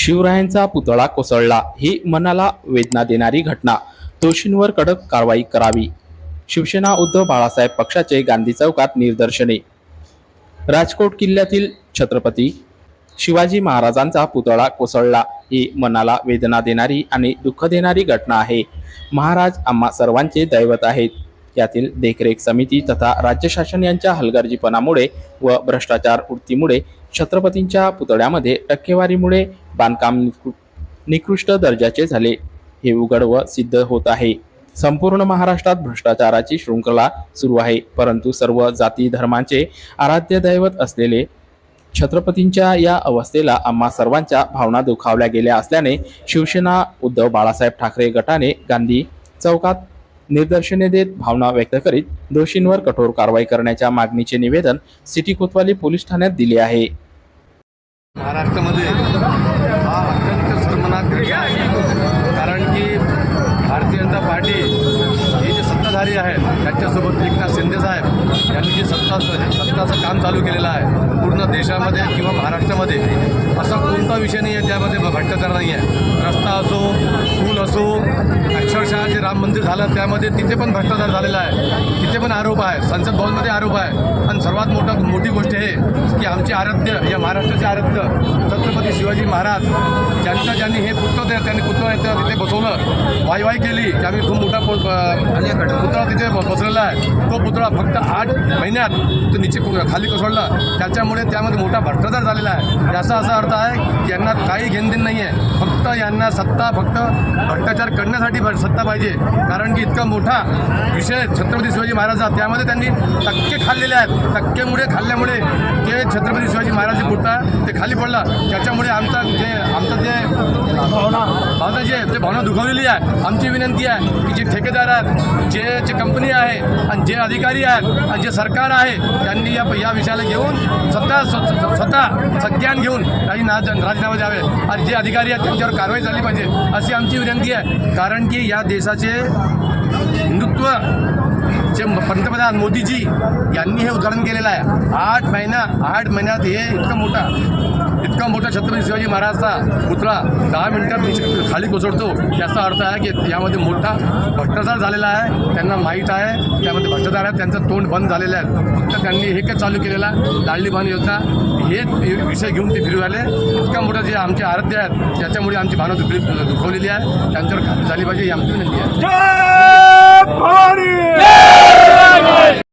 शिवरायांचा पुतळा कोसळला. ही मनाला वेदना देणारी घटना. दोषींवर कडक कारवाई करावी. शिवसेना उद्धव बाळासाहेब पक्षाचे गांधी चौकात निदर्शने. राजकोट किल्ल्यातील छत्रपती शिवाजी महाराजांचा पुतळा कोसळला. ही मनाला वेदना देणारी आणि दुःख देणारी घटना आहे. महाराज आम्हा सर्वांचे दैवत आहेत. यातील देखरेख समिती तथा राज्य शासन यांच्या हलगर्जीपणामुळे व भ्रष्टाचार वृत्तीमुळे छत्रपतींच्या पुतळ्यामध्ये टक्केवारीमुळे बांधकाम निकृ- निकृष्ट दर्जाचे झाले. हे उघड व सिद्ध होत आहे. संपूर्ण महाराष्ट्रात भ्रष्टाचाराची शृंखला सुरू आहे. परंतु सर्व जाती धर्मांचे आराध्य दैवत असलेले छत्रपतींच्या या अवस्थेला आम्हा सर्वांच्या भावना दुखावल्या गेल्या असल्याने शिवसेना उद्धव बाळासाहेब ठाकरे गटाने गांधी चौकात निदर्शने देत भावना व्यक्त करीत दोषींवर कठोर कारवाई करण्याच्या मागणीचे निवेदन सिटी कोतवाली पोलीस ठाण्यात दिले आहे. महाराष्ट्रामध्ये हा अत्यंत सन्मानात कारण की भारतीय जनता पार्टी हे जे सत्ताधारी आहेत त्यांच्यासोबत एकनाथ शिंदे साहेब यांनी जे सत्ता सत्ताचं काम चालू केलेलं आहे पूर्ण देशामध्ये किंवा महाराष्ट्रामध्ये असा कोणता विषय नाही आहे त्यामध्ये भ्रष्टाचार नाही आहे. रस्ता असो राम मंदिर झालं त्यामध्ये तिथे पण भ्रष्टाचार झालेला आहे. तिथे पण आरोप आहे. संसद भवनमध्ये आरोप आहे. आणि सर्वात मोठा मोठी गोष्ट आहे की आमचे आराध्य या महाराष्ट्राचे आराध्य छत्रपती शिवाजी महाराज ज्यांना ज्यांनी हे पुतळं ते त्यांनी पुतळं तिथे बसवलं वाईवाई केली की आम्ही खूप मोठा पुतळा तिथे बसलेला आहे. तो पुतळा फक्त आठ महिन्यात तो निचे खाली कोसळला. त्याच्यामुळे त्यामध्ये मोठा भ्रष्टाचार झालेला आहे. याचा असा अर्थ आहे की यांना काही घेणदेण नाही आहे फक्त यांना सत्ता फक्त भ्रष्टाचार करण्यासाठी सत्ता पाहिजे. कारण की इतका मोठा विषय छत्रपती शिवाजी महाराजा त्यामध्ये त्यांनी टक्के खाल्लेले आहेत. टक्केमुळे खाल्ल्यामुळे ते छत्रपती शिवाजी महाराज जे ते खाली पडला. त्याच्यामुळे आमचा आता जे ते भावना दुखावलेली आहे आमची विनंती आहे की जे ठेकेदार आहेत जे जे कंपनी आहे आणि जे अधिकारी आहेत आणि जे सरकार आहे त्यांनी या या विषयाला घेऊन स्वतः स्वतः संज्ञान घेऊन काही ना राजीनामे द्यावे. आणि जे अधिकारी आहेत त्यांच्यावर कारवाई झाली पाहिजे अशी आमची विनंती आहे. कारण की या देशाचे हिंदुत्व पंतप्रधान मोदीजी यांनी हे उद्घाटन केलेलं आहे. आठ महिना आठ महिन्यात हे इतकं मोठा इतका मोठा छत्रपती शिवाजी महाराजचा पुतळा दहा मिनिटात खाली कोसळतो. याचा अर्थ आहे की यामध्ये मोठा भ्रष्टाचार झालेला आहे. त्यांना माहीत आहे. त्यामध्ये भ्रष्टाचार आहे. त्यांचं तोंड बंद झालेलं आहे. फक्त त्यांनी हे काय चालू केलेला लाडली बहाण योजना. हे विषय घेऊन ते फिरू आले इतका मोठा जे आमचे आराध्य आहेत त्याच्यामुळे आमची भावना दुखली दुखवलेली आहे. त्यांच्यावर झाली पाहिजे ही आमची विनंती आहे.